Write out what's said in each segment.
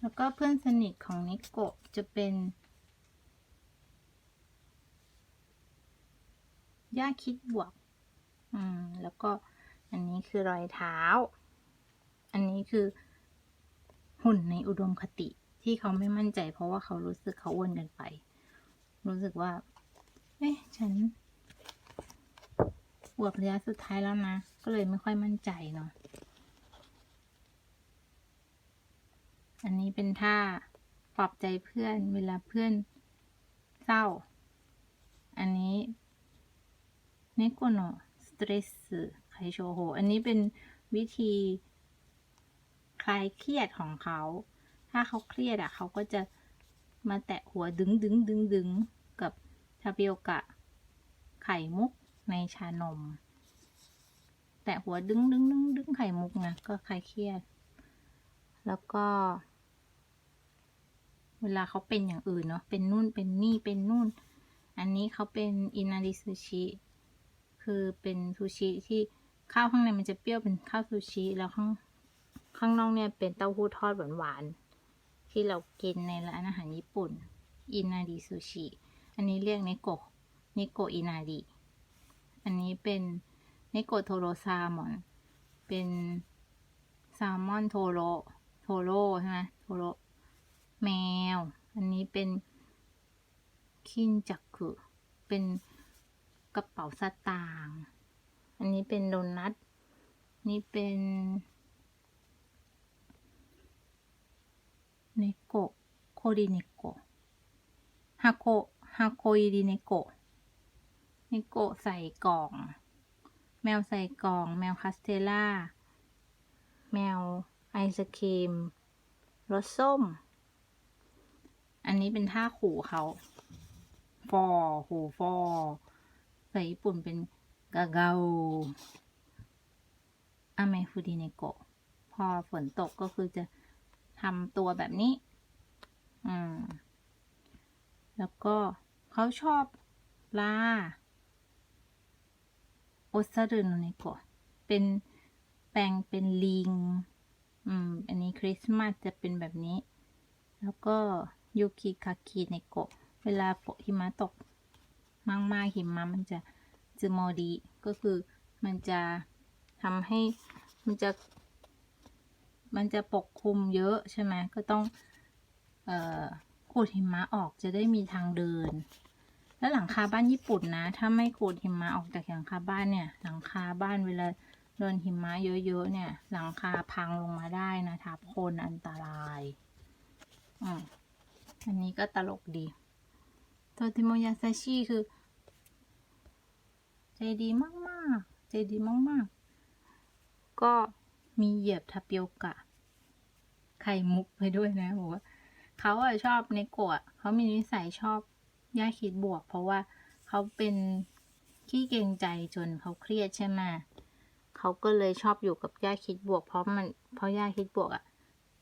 แล้วก็เพื่อนสนิทของนิโกะจะเป็นย่าคิดบวก อืม แล้วก็อันนี้คือรอยเท้า อันนี้คือหุ่นในอุดมคติที่เขาไม่มั่นใจ เพราะว่าเขารู้สึกเขาอ้วนเกินไป รู้สึกว่า เอ๊ะ ฉันบวกระยะสุดท้ายแล้วนะ ก็เลยไม่ค่อยมั่นใจเนาะ อันนี้เป็นท่าปลอบใจเพื่อนเวลาเพื่อนเศร้า อันนี้เนโกโนสเตรสไคโชโฮอันนี้เป็นวิธีคลายเครียดของเขา ถ้าเขาเครียดอะ เขาก็จะมาแตะหัวดึงดึงดึงดึงกับทาเปิโอกะ ไข่มุกในชานม แตะหัวดึงดึงดึงดึงไข่มุกนะ ก็คลายเครียด แล้วก็ เวลาเขาเป็นอย่างอื่นเนาะ เป็นนู่น เป็นนี่ เป็นนู่น อันนี้เขาเป็นอินาริซูชิ คือเป็นซูชิที่ข้าวข้างในมันจะเปรี้ยวเป็นข้าวซูชิ แล้วข้างข้างนอกเนี่ยเป็นเต้าหู้ทอดหวานๆ ที่เรากินในร้านอาหารญี่ปุ่น อินาริซูชิ อันนี้เรียกเนโกะ เนโกะอินาริ อันนี้เป็นเนโกะโทโรซามอน เป็นแซลมอนโทโร โทโรใช่ไหมโทโรแม อันนี้เป็นคินจักกุเป็นกระเป๋าสตางค์ อันนี้เป็นโดนัท นี่เป็นเนโกะโคดิเนโกะฮาโกฮาโกอิริเนโกะเนโกะใส่กล่อง แมวใส่กล่อง แมวคาสเทล่า แมวไอศครีม รสส้ม อันนี้เป็นท่าขู่เขาฟอหูฟอใส่ญี่ปุ่นเป็นกาเกาอาเมฟูดิเนโกะพอฝนตกก็คือจะทำตัวแบบนี้ อืม แล้วก็เขาชอบลาโอซารุโนเนโกะเป็นแปลงเป็นลิง อืม อันนี้คริสต์มาสจะเป็นแบบนี้ แล้วก็ ยูกิคากิเนโกะเวลาฝนหิมะตก มากๆหิมะมันจะจะโมดีก็คือมันจะทำให้มันจะ มันจะปกคลุมเยอะใช่ไหมก็ต้องเอขูดหิมะออกจะได้มีทางเดิน แล้วหลังคาบ้านญี่ปุ่นนะ ถ้าไม่ขูดหิมะออกจากหลังคาบ้านเนี่ย หลังคาบ้านเวลาโดนหิมะเยอะๆเนี่ย หลังคาพังลงมาได้นะทับคนอันตราย อืม อันนี้ก็ตลกดีโตติโมยาซาชิคือ ใจดีมาก ๆ ใจดีมาก ๆ ก็มีเหยียบทาปิโอกะ ไข่มุกไปด้วยนะบอกว่าเขาอะชอบเนโกะเขามีนิสัยชอบย่าคิดบวก เพราะว่าเขาเป็นขี้เกรงใจจนเขาเครียดใช่ไหมเขาก็เลยชอบอยู่กับย่าคิดบวก เพราะมันเพราะย่าคิดบวกอะ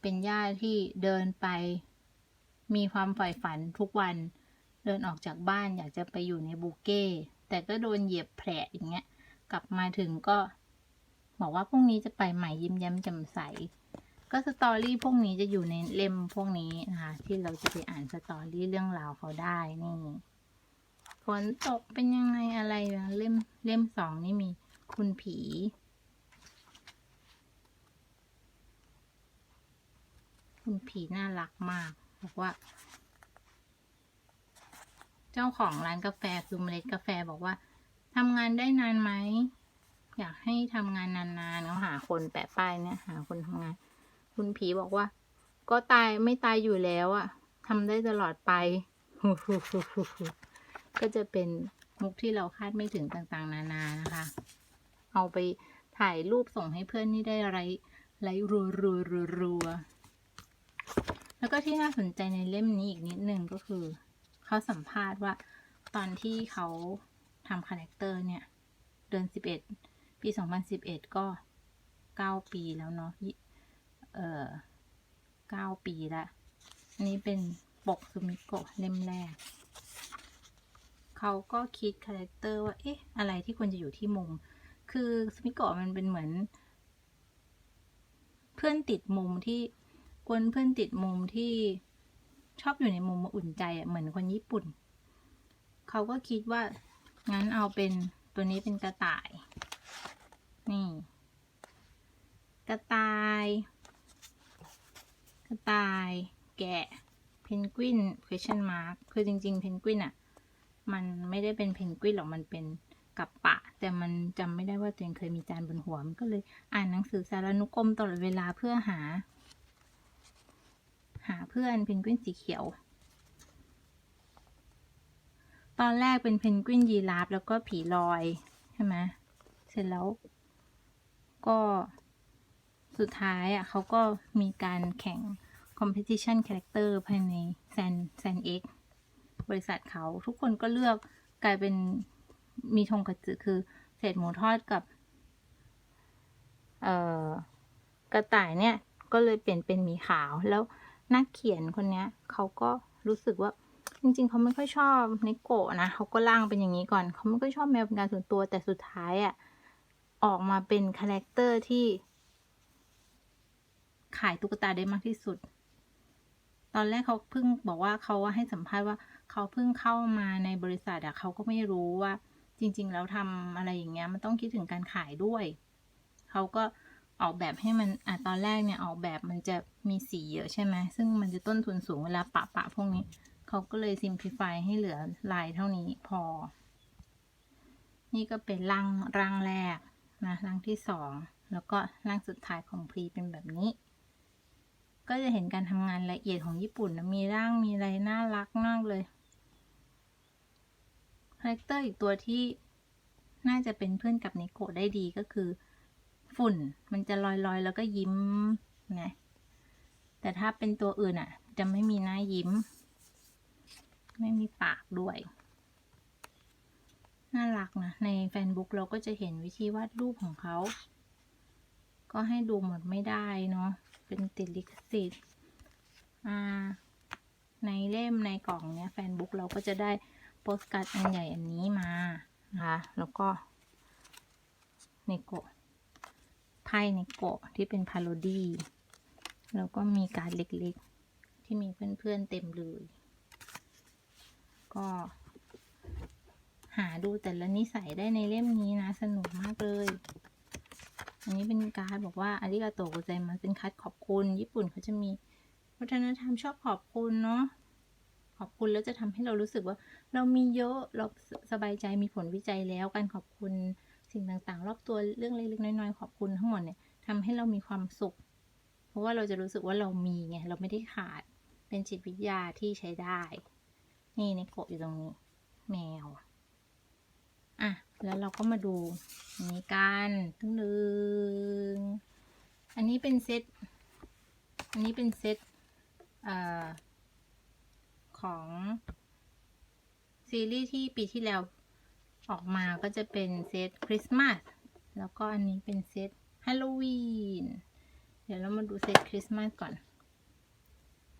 เป็นย่าที่เดินไป มีความใฝ่ฝันทุกวัน เดินออกจากบ้านอยากจะไปอยู่ในบูเก้ แต่ก็โดนเหยียบแผลอย่างเงี้ย กลับมาถึงก็ บอกว่าพรุ่งนี้จะไปใหม่ยิ้มแย้มแจ่มใส ก็สตอรี่พวกนี้จะอยู่ในเล่มพวกนี้นะคะที่เราจะไปอ่านสตอรี่เรื่องราวเขาได้นี่ฝนตกเป็นยังไงอะไรนะเล่มเล่มสองนี่มีคุณผีคุณผีน่ารักมาก บอกว่า เจ้าของร้านกาแฟคือเมล็ดกาแฟบอกว่าทำงานได้นานไหม อยากให้ทำงานนานๆเขาหาคนแปะป้ายเนี่ย หาคนทำงาน คุณผีบอกว่า ก็ตายไม่ตายอยู่แล้วอะทำได้ตลอดไป ก็จะเป็นมุกที่เราคาดไม่ถึงต่างๆ นานานะคะ เอาไปถ่ายรูปส่งให้เพื่อนนี่ได้ไรไรรัวรัวรัวรัว แล้วก็ที่น่าสนใจในเล่มนี้อีกนิดนึงก็คือ เขาสัมภาษณ์ว่าตอนที่เขาทำคาแรคเตอร์เนี่ย เดือนสิบเอ็ดปีสองพันสิบเอ็ดก็เก้าปีแล้วเนาะเออเก้าปีละอันนี้เป็นปกซูมิโกะเล่มแรก เขาก็คิดคาแรคเตอร์ว่า เอ๊ะ อะไรที่ควรจะอยู่ที่มุม คือซูมิโกะมันเป็นเหมือน เพื่อนติดมุมที่ กวนเพื่อนติดมุมที่ชอบอยู่ในมุมมาอุ่นใจอะเหมือนคนญี่ปุ่น เขาก็คิดว่า งั้นเอาเป็นตัวนี้เป็นกระต่าย นี่ กระต่าย กระต่าย แกะ เพนกวิน question mark คือจริง ๆ เพนกวินอะ มันไม่ได้เป็นเพนกวินหรอก มันเป็นกับปะ แต่มันจำไม่ได้ว่าตัวเองเคยมีจานบนหัว มันก็เลยอ่านหนังสือสารนุกรมตลอดเวลาเพื่อหา หาเพื่อนเพนกวินสีเขียว ตอนแรกเป็นเพนกวินยีราฟแล้วก็ผีลอยใช่ไหมเสร็จแล้ว ก็สุดท้ายอะเขาก็มีการแข่ง competition character ภายในแซนแซนเอ็กบริษัทเขาทุกคนก็เลือกกลายเป็นมีธงกระจือคือเศษหมูทอดกับ เอ่อกระต่ายเนี่ย ก็เลยเปลี่ยนเป็นหมีขาวแล้ว นักเขียนคนเนี้ยเขาก็รู้สึกว่าจริงๆ เขาไม่ค่อยชอบในโกะนะเขาก็ร่างเป็นอย่างนี้ก่อน เขาไม่ค่อยชอบแมวเป็นการส่วนตัวแต่สุดท้ายอะ่ะออกมาเป็นคาแรคเตอร์ที่ ขายตุ๊กตาได้มากที่สุด ตอนแรกเขาเพิ่งบอกว่าเขาว่าให้สัมภาษณ์ว่าเขาเพิ่งเข้ามาในบริษัทอะเขาก็ไม่รู้ว่า จริง ๆ แล้วทำอะไรอย่างเงี้ยมันต้องคิดถึงการขายด้วย เขาก็ ออกแบบให้มันอะตอนแรกเนี่ยออกแบบมันจะมีสีเยอะใช่ไหมซึ่งมันจะต้นทุนสูงเวลาปะปะพวกนี้เขาก็เลยซิมพลิฟายให้เหลือลายเท่านี้พอ นี่ก็เป็นร่างร่างแรกนะร่างที่สองแล้วก็ร่างสุดท้ายของพรีเป็นแบบนี้ ก็จะเห็นการทำงานละเอียดของญี่ปุ่นนะมีร่างมีอะไรน่ารักมากเลยคาแรคเตอร์อีกตัวที่น่าจะเป็นเพื่อนกับนิโกะได้ดีก็คือ ฝุ่น มันจะลอยๆ แล้วก็ยิ้มไงแต่ถ้าเป็นตัวอื่นอะ จะไม่มีหน้ายิ้ม ไม่มีปากด้วย น่ารักนะ ในแฟนบุ๊กเราก็จะเห็นวิธีวาดรูปของเขา ก็ให้ดูหมดไม่ได้เนาะ เป็นติดลิขสิทธิ์อาในเล่มในกล่องเนี้ยแฟนบุ๊กเราก็จะได้โปสการ์ดอันใหญ่อันนี้มานะคะแล้วก็เนโกะ ไพ่เนโกะที่เป็นพาโรดี้ แล้วก็มีการเล็กๆ ที่มีเพื่อนๆเต็มเลย ก็หาดูแต่ละนิสัยได้ในเล่มนี้นะ สนุกมากเลย อันนี้เป็นการ์ดบอกว่าอาริกาโตะโกไซมาเป็นการ์ดขอบคุณ ญี่ปุ่นเขาจะมีวัฒนธรรมชอบขอบคุณเนาะขอบคุณแล้วจะทำให้เรารู้สึกว่า เรามีเยอะเราสบายใจมีผลวิจัยแล้วการขอบคุณ สิ่งต่างๆ รอบตัวเรื่องเล็กๆน้อยๆขอบคุณทั้งหมดเนี่ยทำให้เรามีความสุข เพราะว่าเราจะรู้สึกว่าเรามีไงเราไม่ได้ขาดเป็นจิตวิทยาที่ใช้ได้ นี่ในโกะอยู่ตรงนี้ แมวอะแล้วเราก็มาดูนี้กันตึ้งดึงอันนี้เป็นเซตอันนี้เป็นเซตเอ่อของซีรีส์ที่ปีที่แล้ว ออกมาก็จะเป็นเซตคริสต์มาสแล้วก็อันนี้เป็นเซตฮาโลวีนเดี๋ยวเรามาดูเซตคริสต์มาสก่อน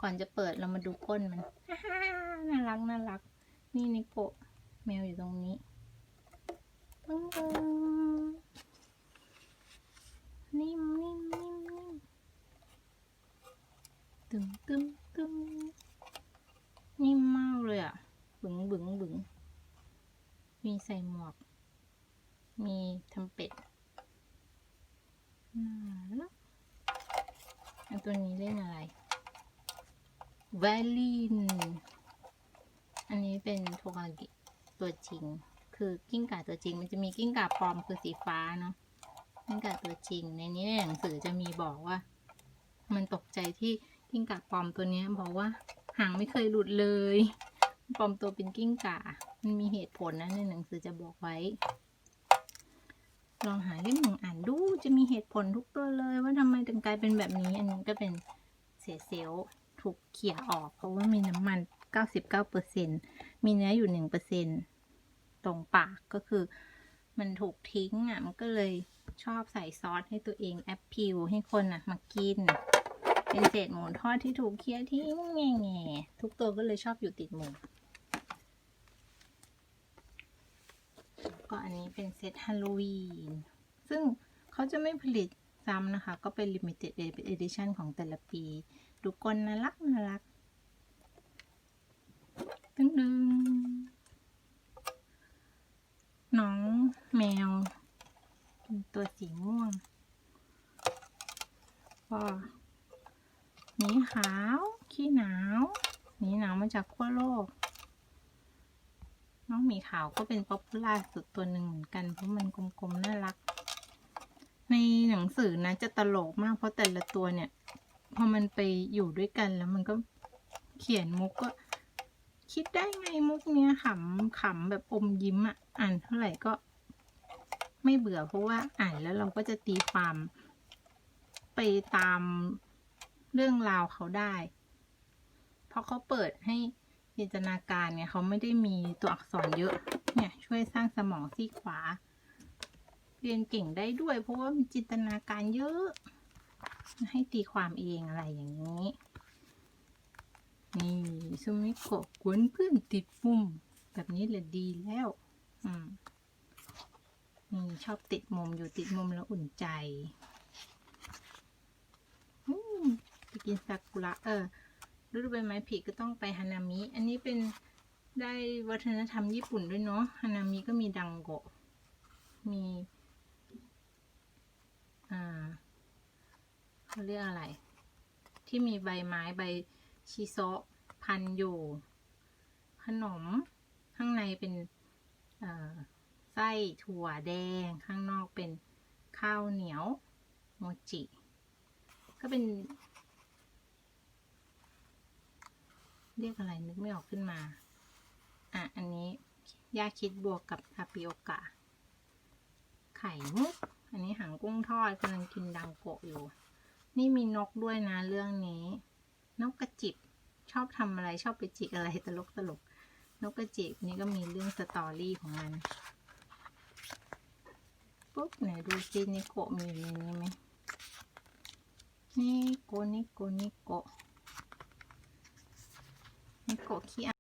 ก่อนจะเปิดเรามาดูก้นมันน่ารักน่ารัก นี่นิโกะแมวอยู่ตรงนี้ปึ้งปึ้งนิ่มนิ่มนิ่มนิ่มตึงตึงตึงนิ่มมากเลยอะบึงบึงบึง มีใส่หมวก มีทำเป็ดน่ารักอันตัวนี้เล่นอะไรวลิน อันนี้เป็นโทกากิตัวจริง คือกิ้งก่าตัวจริง มันจะมีกิ้งก่าปลอมคือสีฟ้าเนาะ กิ้งก่าตัวจริง ในนี้ในหนังสือจะมีบอกว่า มันตกใจที่กิ้งก่าปลอมตัวนี้บอกว่าหางไม่เคยหลุดเลย ปลอมตัวเป็นกิ้งก่า มันมีเหตุผลนะในหนังสือจะบอกไว้ ลองหาเล่มหนึ่งอ่านดู จะมีเหตุผลทุกตัวเลย ว่าทำไมถึงกลายเป็นแบบนี้ อันนี้ก็เป็นเศษเซลล์ถูกเขี่ยออก เพราะว่ามีน้ำมัน 99%มีเนื้ออยู่ 1%ตรงปากก็คือ มันถูกทิ้งอะ มันก็เลยชอบใส่ซอสให้ตัวเองแอปพิวให้คนอะมากิน เป็นเศษหมูทอดที่ถูกเคี่ยทิ้งแง่แง่ๆทุกตัวก็เลยชอบอยู่ติดหมู ก็อันนี้เป็นเซตฮาโลวีน ซึ่งเขาจะไม่ผลิตซ้ำนะคะ ก็เป็น limited edition ของแต่ละปี ดูกลน่ารักน่ารัก ตึ้งดึงน้องแมว ตัวสีม่วงก็หมีขาว ขี้หนาวหมีหนาวมาจากขั้วโลก น้องหมีขาวก็เป็นป๊อปปูล่าสุดตัวหนึ่งเหมือนกัน เพราะมันกลมๆน่ารัก ในหนังสือนะจะตลกมากเพราะแต่ละตัวเนี่ย พอมันไปอยู่ด้วยกันแล้วมันก็เขียนมุกก็ คิดได้ไงมุกเนี้ยขำขำแบบอมยิ้มอะอ่านเท่าไหร่ก็ไม่เบื่อเพราะว่าอ่านแล้วเราก็จะตีความไปตามเรื่องราวเขาได้ เพราะเขาเปิดให้ จินตนาการเนี่ยเขาไม่ได้มีตัวอักษรเยอะ เนี่ยช่วยสร้างสมองซีขวา เรียนเก่งได้ด้วย เพราะว่ามีจินตนาการเยอะ ให้ตีความเองอะไรอย่างนี้ นี่ซูมิโกะกวนเพื่อนติดมุม แบบนี้เลยดีแล้ว อืมนี่ชอบติดมุมอยู่ติดมุมแล้วอุ่นใจอืมไปกินซากุระเออ ฤดูใบไม้ผลิก็ต้องไปฮานามิ อันนี้เป็นได้วัฒนธรรมญี่ปุ่นด้วยเนาะ ฮานามิก็มีดังโกะ มีอ่าเขาเรียกอะไร ที่มีใบไม้ใบชิโซะพันอยู่ ขนมข้างในเป็นไส้ถั่วแดงข้างนอกเป็นข้าวเหนียวโมจิ ก็เป็น เรียกอะไรนึกไม่ออกขึ้นมา อะ อันนี้ย่าคิดบวกกับทาปิโอกะ ไข่มุก อันนี้หางกุ้งทอดกำลังกินดังโกะอยู่ นี่มีนกด้วยนะเรื่องนี้ นกกระจิบ ชอบทำอะไรชอบไปจิกอะไรตลกตลก นกกระจิบนี่ก็มีเรื่องสตอรี่ของมัน ปุ๊บไหนดูซินิโกะมีอยู่ในนี้ไหมนิโกะนิโกะนิโกะ ในิโกะขี้